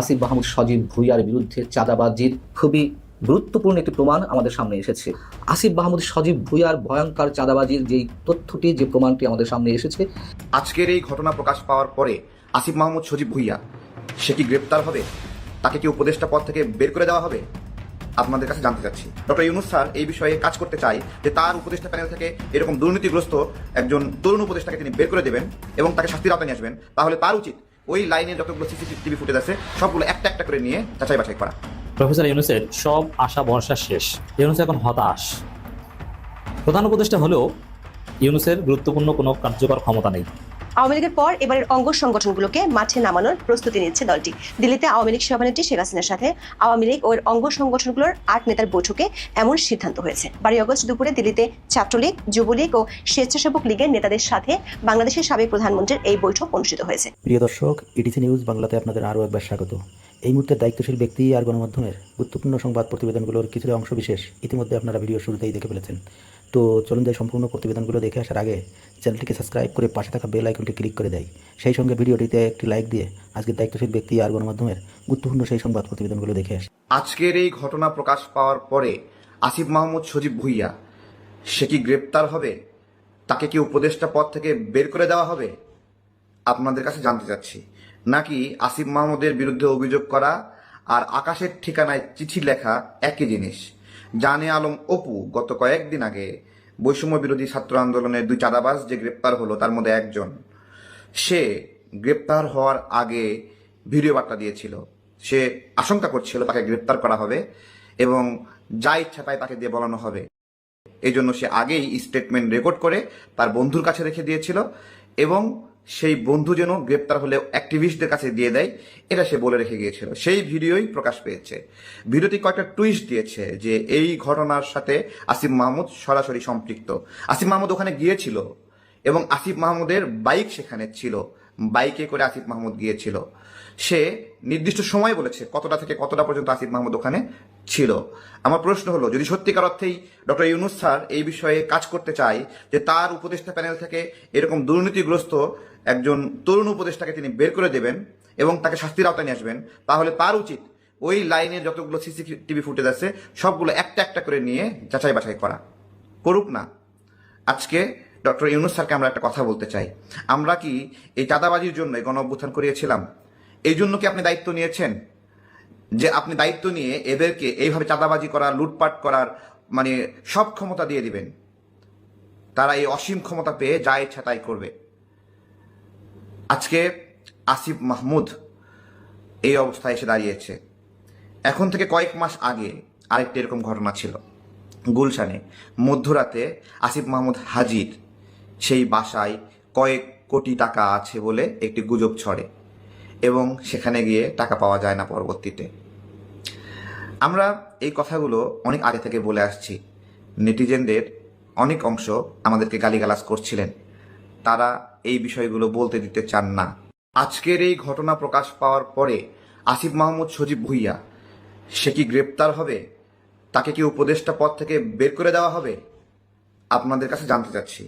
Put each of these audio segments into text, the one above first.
আসিফ মাহমুদ সজীব ভুইয়ার বিরুদ্ধে চাঁদাবাজির খুবই গুরুত্বপূর্ণ একটি প্রমাণ আমাদের সামনে এসেছে। আসিফ মাহমুদ সজীব ভুইয়ার ভয়ঙ্কর চাঁদাবাজির যেই তথ্যটি, যে প্রমাণটি আমাদের সামনে এসেছে, আজকের এই ঘটনা প্রকাশ পাওয়ার পরে আসিফ মাহমুদ সজীব ভুইয়া, সে কি গ্রেপ্তার হবে? তাকে কি উপদেষ্টা পদ থেকে বের করে দেওয়া হবে? আপনাদের কাছে জানতে চাচ্ছি। ডক্টর ইউনুস স্যার এই বিষয়ে কাজ করতে চাই যে তার উপদেষ্টা প্যানেল থেকে এরকম দুর্নীতিগ্রস্ত একজন তরুণ উপদেষ্টাকে তিনি বের করে দেবেন এবং তাকে শাস্তির আওতায় নিয়ে আসবেন। তাহলে তার উচিত ওই লাইনে যতগুলো সিসিটিভি ফুটেজ আছে, সবগুলো একটা একটা করে নিয়ে যাচাই বাছাই করা। প্রফেসর ইউনুসের সব আশা ভরসা শেষ। ইউনুস এখন হতাশ। প্রধান উপদেষ্টা হলেও ইউনুসের গুরুত্বপূর্ণ কোনো কার্যকর ক্ষমতা নেই। আওয়ামী লীগের পর এবারের অঙ্গ সংগঠনগুলোকে মাঠে নামানোর প্রস্তুতি নিচ্ছে দলটি। দিল্লিতে আওয়ামী লীগ সভানেত্রী শেখ হাসিনার সাথে আওয়ামী লীগ ও এর অঙ্গ সংগঠনগুলোর আট নেতার বৈঠকে এমন সিদ্ধান্ত হয়েছে। বারোই অগস্ট দুপুরে দিল্লিতে ছাত্রলীগ, যুবলীগ ও স্বেচ্ছাসেবক লীগের নেতাদের সাথে বাংলাদেশের সাবেক প্রধানমন্ত্রীর এই বৈঠক অনুষ্ঠিত হয়েছে। প্রিয় দর্শক ইটিসি নিউজ বাংলাতে আপনাদের আরও একবার স্বাগত। এই মুহূর্তে দায়িত্বশীল ব্যক্তি আর গণমাধ্যমের গুরুত্বপূর্ণ সংবাদ প্রতিবেদনগুলোর কিছুটা অংশ বিশেষ ইতিমধ্যে আপনারা ভিডিও শুরুতেই দেখে ফেলেছেন। তো চলুন যাই সম্পূর্ণ প্রতিবেদনগুলো দেখে আসার আগে চ্যানেলটিকে সাবস্ক্রাইব করে পাশে থাকা বেল আইকনটি ক্লিক করে দেয়। সেই সঙ্গে ভিডিওটিতে একটি লাইক দিয়ে আজকের দায়িত্বশীল ব্যক্তি আর গণমাধ্যমের গুরুত্বপূর্ণ সেই সংবাদ প্রতিবেদনগুলো দেখে আসে। আজকের এই ঘটনা প্রকাশ পাওয়ার পরে আসিফ মাহমুদ সজীব ভুইয়া, সে কি গ্রেপ্তার হবে? তাকে কি উপদেষ্টা পদ থেকে বের করে দেওয়া হবে? আপনাদের কাছে জানতে চাচ্ছি। নাকি আসিফ মাহমুদের বিরুদ্ধে অভিযোগ করা আর আকাশের ঠিকানায় চিঠি লেখা একই জিনিস? জানে আলম অপু গত কয়েকদিন আগে বৈষম্য বিরোধী ছাত্র আন্দোলনের দুই চাঁদাবাজ যে গ্রেপ্তার হলো তার মধ্যে একজন, সে গ্রেপ্তার হওয়ার আগে ভিডিও বার্তা দিয়েছিল। সে আশঙ্কা করছিল তাকে গ্রেপ্তার করা হবে এবং যা ইচ্ছা তাই তাকে দিয়ে বলানো হবে। এই জন্য সে আগেই স্টেটমেন্ট রেকর্ড করে তার বন্ধুর কাছে রেখে দিয়েছিল এবং সেই বন্ধু যেন গ্রেপ্তার হলে অ্যাক্টিভিস্টদের কাছে দিয়ে দেয়, এটা সে বলে রেখে গিয়েছিল। সেই ভিডিওই প্রকাশ পেয়েছে। ভিডিওটি কয়েকটা টুইস্ট দিয়েছে যে এই ঘটনার সাথে আসিফ মাহমুদ সরাসরি সম্পৃক্ত। আসিফ মাহমুদ ওখানে গিয়েছিল এবং আসিফ মাহমুদের বাইক সেখানে ছিল। বাইকে করে আসিফ মাহমুদ গিয়েছিল। সে নির্দিষ্ট সময় বলেছে কতটা থেকে কতটা পর্যন্ত আসিফ মাহমুদ ওখানে ছিল। আমার প্রশ্ন হলো, যদি সত্যিকার অর্থেই ডক্টর ইউনুস স্যার এই বিষয়ে কাজ করতে চায় যে তার উপদেষ্টা প্যানেল থেকে এরকম দুর্নীতিগ্রস্ত একজন তরুণ উপদেষ্টাকে তিনি বের করে দেবেন এবং তাকে শাস্তির আওতায় নিয়ে আসবেন, তাহলে তার উচিত ওই লাইনের যতগুলো সিসিটিভি ফুটেজ আছে, সবগুলো একটা একটা করে নিয়ে যাচাই বাছাই করা। করুক না। আজকে ডক্টর ইউনুস স্যারকে আমরা একটা কথা বলতে চাই। আমরা কি এই চাঁদাবাজির জন্য গণ অভ্যুত্থান করিয়েছিলাম? এই জন্য কি আপনি দায়িত্ব নিয়েছেন? যে আপনি দায়িত্ব নিয়ে এদেরকে এইভাবে চাঁদাবাজি করা লুটপাট করার মানে সব ক্ষমতা দিয়ে দিবেন। তারা এই অসীম ক্ষমতা পেয়ে যা ইচ্ছা তাই করবে। আজকে আসিফ মাহমুদ এই অবস্থায় এসে দাঁড়িয়েছে। এখন থেকে কয়েক মাস আগে আরেকটি এরকম ঘটনা ছিল। গুলশানে মধ্যরাতে আসিফ মাহমুদ হাজির। সেই বাসায় কয়েক কোটি টাকা আছে বলে একটি গুজব ছড়ে। এবং সেখানে গিয়ে টাকা পাওয়া যায় না পরবর্তীতে। আমরা এই কথাগুলো অনেক আগে থেকে বলে আসছি। নেটিজেনদের অনেক অংশ আমাদেরকে গালিগালাজ করছিলেন। তারা এই বিষয়গুলো বলতে দিতে চান না। আজকের এই ঘটনা প্রকাশ পাওয়ার পরে আসিফ মাহমুদ সজীব ভুইয়া, সে কি গ্রেপ্তার হবে? তাকে কি উপদেষ্টা পদ থেকে বের করে দেওয়া হবে? আপনাদের কাছে জানতে চাচ্ছি।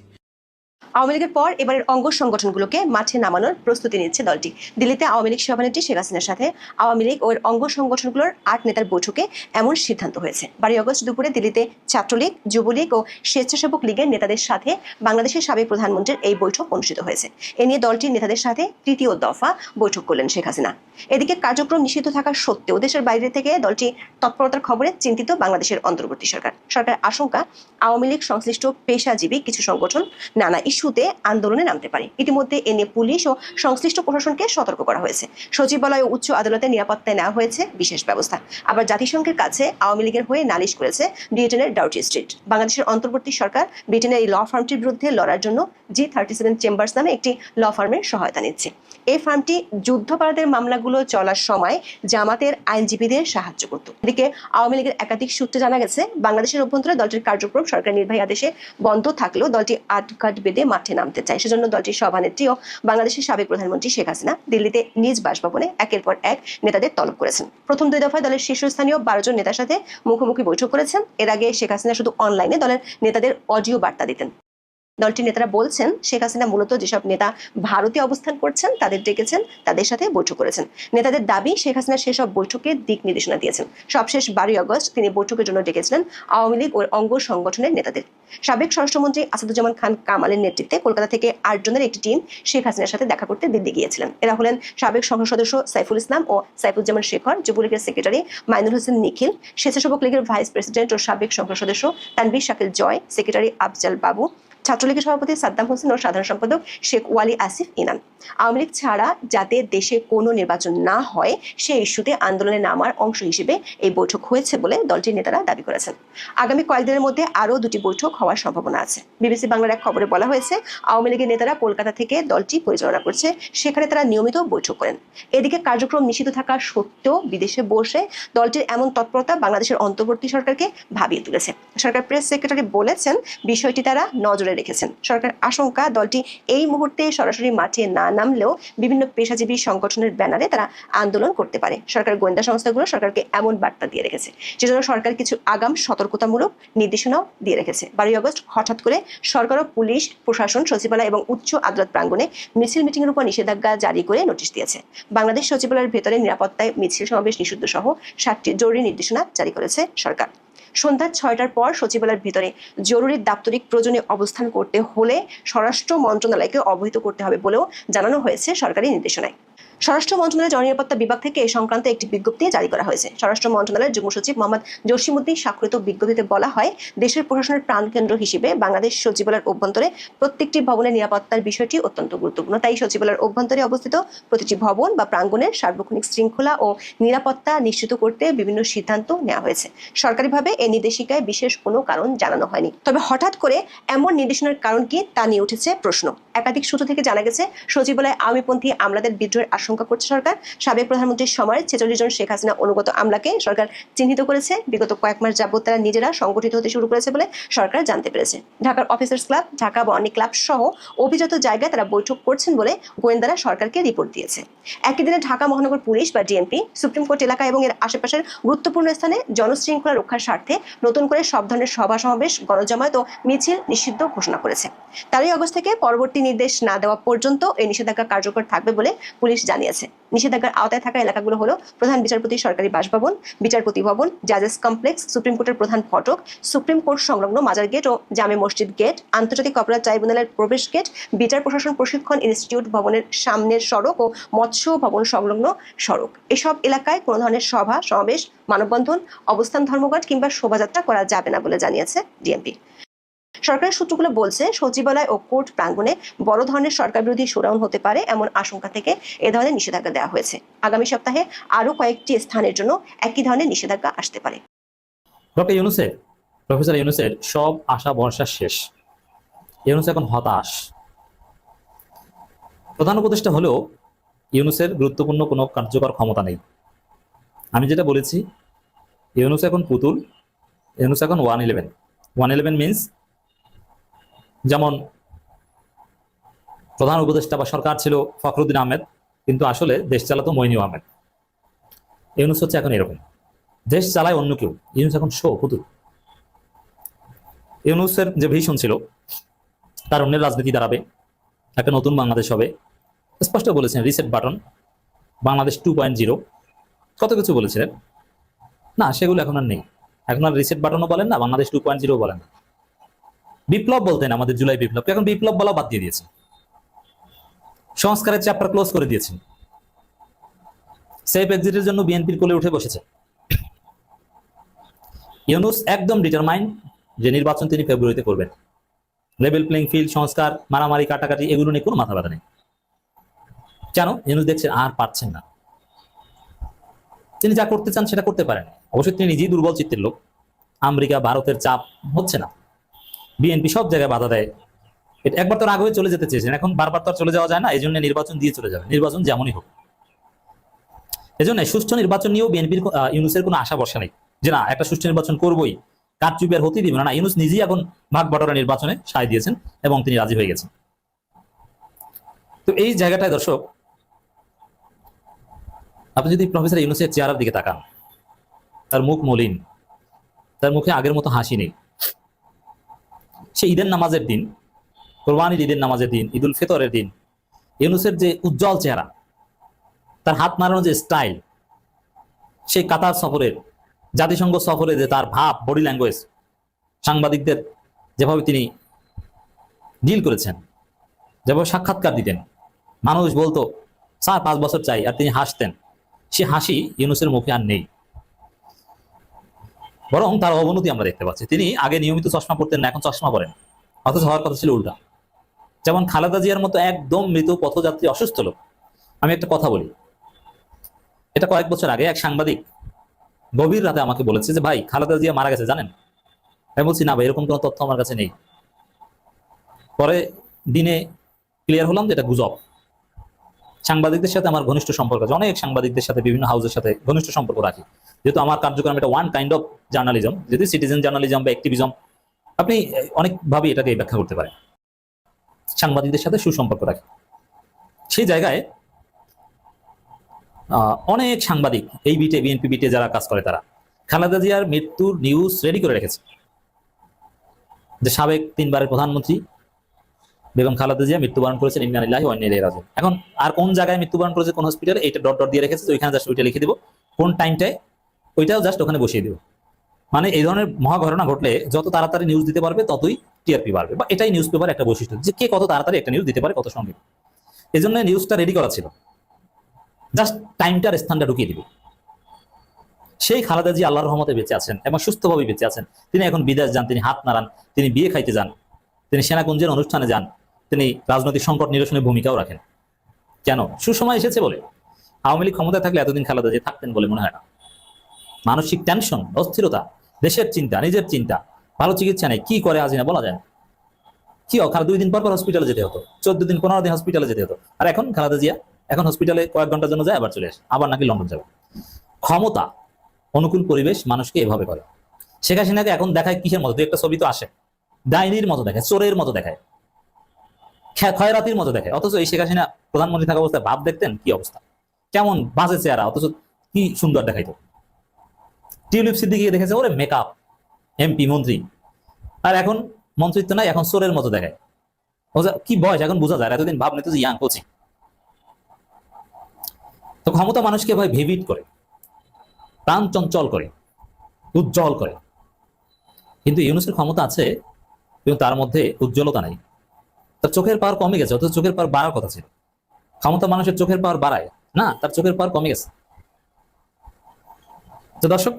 আওয়ামী লীগের পর এবারের অঙ্গ সংগঠনগুলোকে মাঠে নামানোর প্রস্তুতি নিচ্ছে দলটি। দিল্লিতে আওয়ামী লীগ সভানেত্রী শেখ হাসিনার সাথে আওয়ামী লীগ ও এর অঙ্গ সংগঠনগুলোর আট নেতার বৈঠকে এমন সিদ্ধান্ত হয়েছে। বারোই আগস্ট দুপুরে দিল্লিতে ছাত্রলীগ, যুবলীগ ও স্বেচ্ছাসেবক লীগের নেতাদের সাথে বাংলাদেশের সাবেক প্রধানমন্ত্রীর এই বৈঠক অনুষ্ঠিত হয়েছে। এ নিয়ে দলটির নেতাদের সাথে তৃতীয় দফা বৈঠক করলেন শেখ হাসিনা। এদিকে কার্যক্রম নিষিদ্ধ থাকা সত্ত্বেও দেশের বাইরে থেকে দলটি তৎপরতার খবরে চিন্তিত বাংলাদেশের অন্তর্বর্তী সরকার। সরকার আশঙ্কা, আওয়ামী লীগ সংশ্লিষ্ট পেশাজীবী কিছু সংগঠন, নানা ইস্যুতে আন্দোলনে নামতে পারে। ইতিমধ্যে এ নিয়ে পুলিশ ও সংশ্লিষ্ট প্রশাসনকে সতর্ক করা হয়েছে। সচিবালয় ও উচ্চ আদালতে নিরাপত্তায় নেওয়া হয়েছে বিশেষ ব্যবস্থা। আবার জাতিসংঘের কাছে আওয়ামী লীগের হয়ে নালিশ করেছে ব্রিটেনের ডাউটি স্ট্রিট। বাংলাদেশের অন্তর্বর্তী সরকার ব্রিটেনের এই ল ফার্মটির বিরুদ্ধে লড়ার জন্য জি থার্টি সেভেন চেম্বার্স নামে একটি ল ফার্মের সহায়তা নিচ্ছে। এই ফার্মটি যুদ্ধাপরাধের মামলাগুলো চলার সময় জামাতের আইনজীবীদের সাহায্য করত। এদিকে আওয়ামী লীগের একাধিক সূত্রে জানা গেছে, বাংলাদেশের অভ্যন্তরে দলটির কার্যক্রম সরকার নির্বাহী আদেশে বন্ধ থাকলেও দলটি আটঘাট বেঁধে মাঠে নামতে চায়। সেজন্য দলটির সভানেত্রী ও বাংলাদেশের সাবেক প্রধানমন্ত্রী শেখ হাসিনা দিল্লিতে নিজ বাসভবনে একের পর এক নেতাদের তলব করেছেন। প্রথম দুই দফায় দলের শীর্ষস্থানীয় বারো জন নেতার সাথে মুখোমুখি বৈঠক করেছেন। এর আগে শেখ হাসিনা শুধু অনলাইনে দলের নেতাদের অডিও বার্তা দিতেন। দলটির নেতারা বলছেন, শেখ হাসিনা মূলত যেসব নেতা ভারতে অবস্থান করছেন, তাদের ডেকেছেন, তাদের সাথে বৈঠক করেছেন। নেতাদের দাবি, শেখ হাসিনা সেসব বৈঠকে দিক নির্দেশনা দিয়েছেন। সবশেষ বারোই আগস্ট তিনি বৈঠকের জন্য ডেকেছিলেন আওয়ামী লীগ ও অঙ্গ সংগঠনের নেতাদের। সাবেক স্বরাষ্ট্রমন্ত্রী আসাদুজ্জামান খান কামালের নেতৃত্বে কলকাতা থেকে আটজনের একটি টিম শেখ হাসিনার সাথে দেখা করতে দিল্লি গিয়েছিলেন। এরা হলেন সাবেক সংসদ সদস্য সাইফুল ইসলাম ও সাইফুজ্জামান শেখর যুবলীগের সেক্রেটারি মাইনুল হোসেন নিখিল, স্বেচ্ছাসেবক লীগের ভাইস প্রেসিডেন্ট ও সাবেক সংসদ সদস্য তানভীর শাকিল জয়, সেক্রেটারি আফজাল বাবু ছাত্রলীগের সভাপতি সাদ্দাম হোসেন ও সাধারণ সম্পাদক শেখ ওয়ালি আসিফ ইনাম। আওয়ামী লীগ ছাড়া যাতে দেশে কোনো নির্বাচন না হয়, সেই ইস্যুতে আন্দোলনে নামার অংশ হিসেবে এই বৈঠক হয়েছে বলে দলটির নেতারা দাবি করেছেন। আগামী কয়েকদিনের মধ্যে আরও দুটি বৈঠক হওয়ার সম্ভাবনা আছে। বিবিসি বাংলার এক খবরে বলা হয়েছে, আওয়ামী লীগের নেতারা কলকাতা থেকে দলটি পরিচালনা করছে, সেখানে তারা নিয়মিত বৈঠক করেন। এদিকে কার্যক্রম নিষিদ্ধ থাকা সত্ত্বেও বিদেশে বসে দলটির এমন তৎপরতা বাংলাদেশের অন্তর্বর্তী সরকারকে ভাবিয়ে তুলেছে। সরকার প্রেস সেক্রেটারি বলেছেন, বিষয়টি তারা নজরে রেখেছেন। সরকার আশঙ্কা, দলটি এই মুহূর্তে সরাসরি মাঠে না নামলেও বিভিন্ন পেশাজীবী সংগঠনের ব্যানারে তারা আন্দোলন করতে পারে। সরকার গোয়েন্দা সংস্থাগুলো সরকারকে এমন বার্তা দিয়ে রেখেছে। সেজন্য সরকার কিছু আগাম সতর্কতামূলক নির্দেশনাও দিয়ে রেখেছে। বারোই আগস্ট হঠাৎ করে সরকার ও পুলিশ, প্রশাসন, সচিবালয় এবং উচ্চ আদালত প্রাঙ্গণে মিছিল মিটিংয়ের উপর নিষেধাজ্ঞা জারি করে নোটিশ দিয়েছে। বাংলাদেশ সচিবালয়ের ভেতরে নিরাপত্তায় মিছিল সমাবেশ নিষিদ্ধ সহ সাতটি জরুরি নির্দেশনা জারি করেছে সরকার। সন্ধ্যা ছয়টার পর সচিবালয়ের ভেতরে জরুরি দাপ্তরিক প্রয়োজনে অবস্থান করতে হলে স্বরাষ্ট্র মন্ত্রণালয়কে অবহিত করতে হবে বলেও জানানো হয়েছে সরকারি নির্দেশনায়। স্বরাষ্ট্র মন্ত্রণালয়ের জননিরাপত্তা বিভাগ থেকে এ সংক্রান্ত একটি বিজ্ঞপ্তি জারি করা হয়েছে। স্বরাষ্ট্র মন্ত্রণালয়ের যুগ্ম সচিব মোহাম্মদ জসিমুদ্দিন স্বাক্ষরিত বিজ্ঞপ্তিতে বলা হয়, দেশের প্রশাসনের প্রাণকেন্দ্র হিসেবে বাংলাদেশ সচিবালয়ের অভ্যন্তরে প্রত্যেকটি ভবনের নিরাপত্তার বিষয়টি অত্যন্ত গুরুত্বপূর্ণ। তাই সচিবালয়ের অভ্যন্তরে অবস্থিত প্রতিটি ভবন বা প্রাঙ্গণের সার্বক্ষণিক শৃঙ্খলা ও নিরাপত্তা নিশ্চিত করতে বিভিন্ন সিদ্ধান্ত নেওয়া হয়েছে। সরকারিভাবে এই নির্দেশিকায় বিশেষ কোনো কারণ জানানো হয়নি। তবে হঠাৎ করে এমন নির্দেশনার কারণ কি তা নিয়ে উঠেছে প্রশ্ন। একাধিক সূত্র থেকে জানা গেছে, সচিবালয়ে আওয়ামীপন্থী আমলাদের বিদ্রোহের আশঙ্কা করছে সরকার। সাবেক প্রধানমন্ত্রীর সময় ছেচল্লিশ জন শেখ হাসিনা অনুগত আমলাকে সরকার চিহ্নিত করেছে। বিগত কয়েক মাস যাবত তারা নিজেরা সংগঠিত হতে শুরু করেছে বলে সরকার জানতে পেরেছে। ঢাকার অফিসার্স ক্লাব, ঢাকা বর্ণি ক্লাব সহ অভিজাত জায়গায় তারা বৈঠক করছেন বলে গোয়েন্দারা সরকারকে রিপোর্ট দিয়েছে। একই দিনে ঢাকা মহানগর পুলিশ বা ডিএমপি, সুপ্রিম কোর্ট এলাকা এবং এর আশেপাশের গুরুত্বপূর্ণ স্থানে জনশৃঙ্খলা রক্ষার স্বার্থে নতুন করে সব ধরনের সভা সমাবেশ গণজামায়াত ও মিছিল নিষিদ্ধ ঘোষণা করেছে। তেরোই আগস্ট থেকে পরবর্তী নির্দেশ না দেওয়া পর্যন্ত এই নিষেধাজ্ঞা কার্যকর থাকবে বলে পুলিশ জানিয়েছে। নিষেধাজ্ঞার আওতায় থাকা এলাকাগুলো হলো প্রধান বিচারপতি সরকারি বাসভবন, বিচারপতি ভবন, জাজেস কমপ্লেক্স, সুপ্রিম কোর্টের প্রধান ফটক, সুপ্রিম কোর্ট সংলগ্ন মাজার গেট ও জামে মসজিদ গেট, আন্তর্জাতিক অপরাধ ট্রাইব্যুনালের প্রবেশ গেট, বিচার প্রশাসন প্রশিক্ষণ ইনস্টিটিউট ভবনের সামনের সড়ক ও মৎস্য ভবন সংলগ্ন সড়ক। এসব এলাকায় কোনো ধরনের সভা, সমাবেশ, মানববন্ধন, অবস্থান ধর্মঘট কিংবা শোভাযাত্রা করা যাবে না বলে জানিয়েছে ডিএমপি। সরকারের সূত্রগুলো বলছে, সচিবালয় ও কোর্ট প্রাঙ্গণে বড় ধরনের সরকার বিরোধী শোডাউন হতে পারে এমন আশঙ্কা থেকে এ ধরনের নিষেধাজ্ঞা দেওয়া হয়েছে। আগামী সপ্তাহে আরও কয়েকটি স্থানের জন্য একই ধরনের নিষেধাজ্ঞা আসতে পারে। ডক্টর ইউনুসের, প্রফেসর ইউনুসের সব আশা ভরসা শেষ। ইউনুস এখন হতাশ। প্রধান উপদেষ্টা হলেও ইউনুসের গুরুত্বপূর্ণ কোনো কার্যকর ক্ষমতা নেই। আমি যেটা বলেছি, ইউনুস এখন পুতুল, ইউনুস এখন one eleven. One eleven means যেমন প্রধান উপদেষ্টা বা সরকার ছিল ফখরুদ্দিন আহমেদ, কিন্তু আসলে দেশ চালাতো মইনু আহমেদ। ইউনুস হচ্ছে এখন এরকম। দেশ চালায় অন্য কেউ। ইউনুস এখন শো, পুতুল। ইউনুসের যে ভিশন ছিল, তার অন্যের রাজনীতি দাঁড়াবে, একটা নতুন বাংলাদেশ হবে। স্পষ্ট বলেছেন reset button Bangladesh two point zero কত কিছু বলেছিলেন। না, সেগুলো এখন আর নেই। এখন আর রিসেট বাটনও বলেন না, বাংলাদেশ টু পয়েন্ট জিরো বলেন না। বিপ্লব বলতেন আমাদের জুলাই বিপ্লব এখন বিপ্লব বলা বাদ দিয়ে দিয়েছেন। সংস্কারের চ্যাপ্টার ক্লোজ করে দিয়েছেন। সেফ এক্সিটের জন্য বিএনপির কোলে উঠে বসেছে ইউনুস একদম ডিটারমাইন্ড যে নির্বাচন তিনি ফেব্রুয়ারিতে করবেন। লেভেল প্লেইং ফিল্ড সংস্কার, মারামারি, কাটাকাটি, এগুলো নিয়ে কোনো মাথা ব্যথা নেই। কেন? ইউনুস দেখছেন আর পারছেন না। তিনি যা করতে চান সেটা করতে পারেন। অবশ্যই তিনি নিজেই দুর্বল চিত্তের লোক। আমেরিকা, ভারতের চাপ হচ্ছে না। বিএনপি সব জায়গায় বাধা দেয়। এটা একবার তো আগে চলে যেতে চেয়েছেন, এখন বারবার তো চলে যাওয়া যায় না এই জন্য নির্বাচন দিয়ে চলে যাবে, নির্বাচন যেমনই হোক। এজন্য সুষ্ঠু নির্বাচন নিয়েও বিএনপির ইউনুসের কোনো আশা বসা নেই, যে না, একটা সুষ্ঠু নির্বাচন করবই, কারচুপি আর হতেই দিবে না। ইউনুস নিজেই এখন ভাগ বটরা নির্বাচনে সায় দিয়েছেন এবং তিনি রাজি হয়ে গেছেন। তো এই জায়গাটায় দর্শক, আপনি যদি প্রফেসর ইউনুসের চেহারার দিকে তাকান, তার মুখ মলিন, তার মুখে আগের মতো হাসি নেই। সে ঈদের নামাজের দিন, কোরবানির ঈদের নামাজের দিন, ঈদুল ফিতরের দিন, ইউনুসের যে উজ্জ্বল চেহারা, তার হাত নাড়ানো যে স্টাইল সেই কাতার সফরের, জাতিসংঘ সফরে যে তার ভাব বডি ল্যাঙ্গুয়েজ সাংবাদিকদের যেভাবে তিনি ডিল করেছেন, যেভাবে সাক্ষাৎকার দিতেন, মানুষ বলতো, স্যার, পাঁচ বছর চাই। আর তিনি হাসতেন। সে হাসি ইউনুসের মুখে আর নেই। বরং তার অবনতি আমরা দেখতে পাচ্ছি। তিনি আগে নিয়মিত চশমা পড়তেন না, এখন চশমা পরেন অথচ হওয়ার কথা ছিল উল্টা। যেমন খালেদা জিয়ার মতো একদম মৃত পথযাত্রী অসুস্থ লোক। আমি একটা কথা বলি। এটা কয়েক বছর আগে এক সাংবাদিক গভীর রাতে আমাকে বলেছে যে, ভাই, খালেদা জিয়া মারা গেছে, জানেন? আমি বলছি, না ভাই, এরকম কোনো তথ্য আমার কাছে নেই। পরে দিনে ক্লিয়ার হলাম যে এটা গুজব। সাংবাদিকদের সাথে আমার ঘনিষ্ঠ সম্পর্ক আছে। অনেক সাংবাদিকদের সাথে, বিভিন্ন হাউসের সাথে ঘনিষ্ঠ সম্পর্ক রাখি। যেহেতু আমার কার্যক্রম এটা ওয়ান কাইন্ড অফ জার্নালিজম যদি সিটিজেন জার্নালিজম বা অ্যাক্টিভিজম আপনি অনেকভাবে এটাকে ব্যাখ্যা করতে পারেন। সাংবাদিকদের সাথে সুসম্পর্ক রাখি। সেই জায়গায় অনেক সাংবাদিক, এই বিটে, বিএনপি বিটে যারা কাজ করে তারা, খালেদা জিয়ার মৃত্যুর নিউজ রেডি করে রেখেছে। যে সাবেক তিনবারের প্রধানমন্ত্রী বেগম খালেদা জিয়া মৃত্যুবরণ করেছেন ইমরানিল্লাহি ওয়ান্নির রাজন এখন আর কোন জায়গায় মৃত্যুবরণ করেছে, কোন হসপিটালে এটা ডট ডট দিয়ে রেখেছে, তো ওইখানে জাস্ট ওইটা লিখে দিব। কোন টাইমটায় ওইটাও জাস্ট ওখানে বসিয়ে দিব। মানে এই ধরনের মহা ঘটনা ঘটলে যত তাড়াতাড়ি নিউজ দিতে পারবে, ততই টিআরপি বাড়বে। বা এটাই নিউজ পেপার একটা বৈশিষ্ট্য, যে কে কত তাড়াতাড়ি একটা নিউজ দিতে পারে, কত সঙ্গে। এই জন্য নিউজটা রেডি করা ছিল। জাস্ট টাইমটার স্থানটা ঢুকিয়ে দিবে। সেই খালেদা জি আল্লাহর রহমতে বেঁচে আছেন এবং সুস্থভাবে বেঁচে আছেন। তিনি এখন বিদেশ যান, তিনি হাত নাড়ান, তিনি বিয়ে খাইতে যান, তিনি সেনাকুঞ্জের অনুষ্ঠানে যান তিনি রাজনৈতিক সংকট নিরসনে ভূমিকাও রাখেন। কেন? সুসময় এসেছে বলে। আওয়ামী লীগ ক্ষমতায় থাকলে এতদিন খালেদা জি থাকতেন বলে মনে হয় না। মানসিক টেনশন অস্থিরতা, দেশের চিন্তা, নিজের চিন্তা, ভালো চিকিৎসা নেই, কি করে আজি না বলা যায় কি হোক দুই দিন পর পর হসপিটালে যেতে হতো, চোদ্দ দিন, পনেরো দিন হসপিটালে যেতে হতো। আর এখন খালেদা জিয়া, এখন হসপিটালে কয়েক ঘণ্টার জন্য যায়, আবার চলে আসে, আবার নাকি লন্ডন যাবে। ক্ষমতা, অনুকূল পরিবেশ মানুষকে এভাবে করে। শেখ হাসিনাকে এখন দেখায় কিসের মতো? দু একটা ছবি তো আসে। ডাইনির মতো দেখায়, চোরের মতো দেখায়। খয়রাতির মতো দেখে। অথচ এই শেখ হাসিনা প্রধানমন্ত্রী থাকা অবস্থায় ভাব দেখতেন, কি অবস্থা? কেমন বাজে চেহারা, অথচ কি সুন্দর দেখাইতো। টিউলিপ সিদ্দিকি দেখেছে ওরে মেকআপ এমপি মন্ত্রী। আর এখন মন্ত্রিত্ব নাই, এখন চোরের মতো দেখায়। কি বয়স, এখন বোঝা যায় এতদিন ভাব নিতে ইয়াং কোচি তো ক্ষমতা মানুষকে ভাই ভেবিট করে, প্রাণ চঞ্চল করে, উজ্জ্বল করে। কিন্তু ইউনুসের ক্ষমতা আছে, কিন্তু তার মধ্যে উজ্জ্বলতা নাই। তার চোখের পাওয়ার কমে গেছে, অথচ চোখের পাওয়ার বাড়ার কথা ছিল। ক্ষমতা মানুষের চোখের পাওয়ার বাড়ায়। না, তার চোখের পাওয়ার কমে গেছে। তো দর্শক,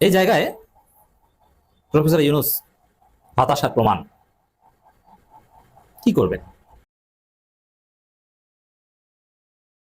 এই জায়গায় প্রফেসর ইউনুস হতাশার প্রমাণ। কি করবেন?